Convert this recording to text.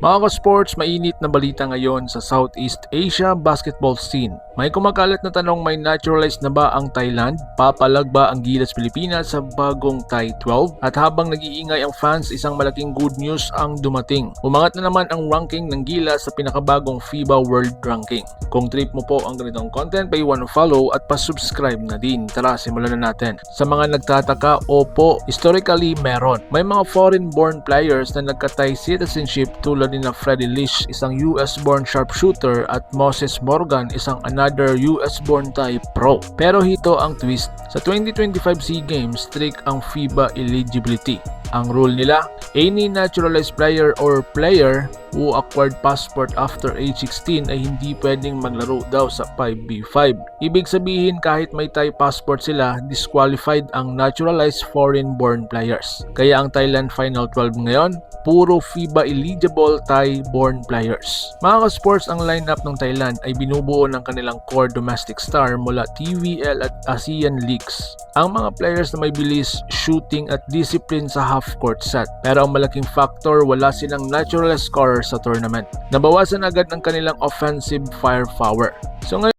Mga ka-sports, mainit na balita ngayon sa Southeast Asia basketball scene. May kumakalat na tanong may naturalized na ba ang Thailand? Papalag ba ang Gilas Pilipinas sa bagong Thai 12? At habang nag-iingay ang fans, isang malaking good news ang dumating. Umangat na naman ang ranking ng Gilas sa pinakabagong FIBA World Ranking. Kung trip mo po ang ganitong content, paiwan follow at pa-subscribe na din. Tara, simulan na natin. Sa mga nagtataka, opo, historically meron. May mga foreign-born players na nagka-Thai citizenship tulad ni na Freddie Lish, isang US-born sharpshooter at Moses Morgan, isang another US-born Thai pro. Pero hito ang twist, sa 2025 SEA Games, strict ang FIBA eligibility. Ang rule nila, any naturalized player or player who acquired passport after age 16 ay hindi pwedeng maglaro daw sa 5B5. Ibig sabihin kahit may Thai passport sila, disqualified ang naturalized foreign-born players. Kaya ang Thailand Final 12 ngayon, puro FIBA eligible Thai-born players. Mga ka-sports, ang lineup ng Thailand ay binubuo ng kanilang core domestic star mula TVL at ASEAN Leagues. Ang mga players na may bilis, shooting at discipline sa half-court set. Pero ang malaking factor, wala silang natural scorer sa tournament. Nabawasan agad ang kanilang offensive firepower. So ngayon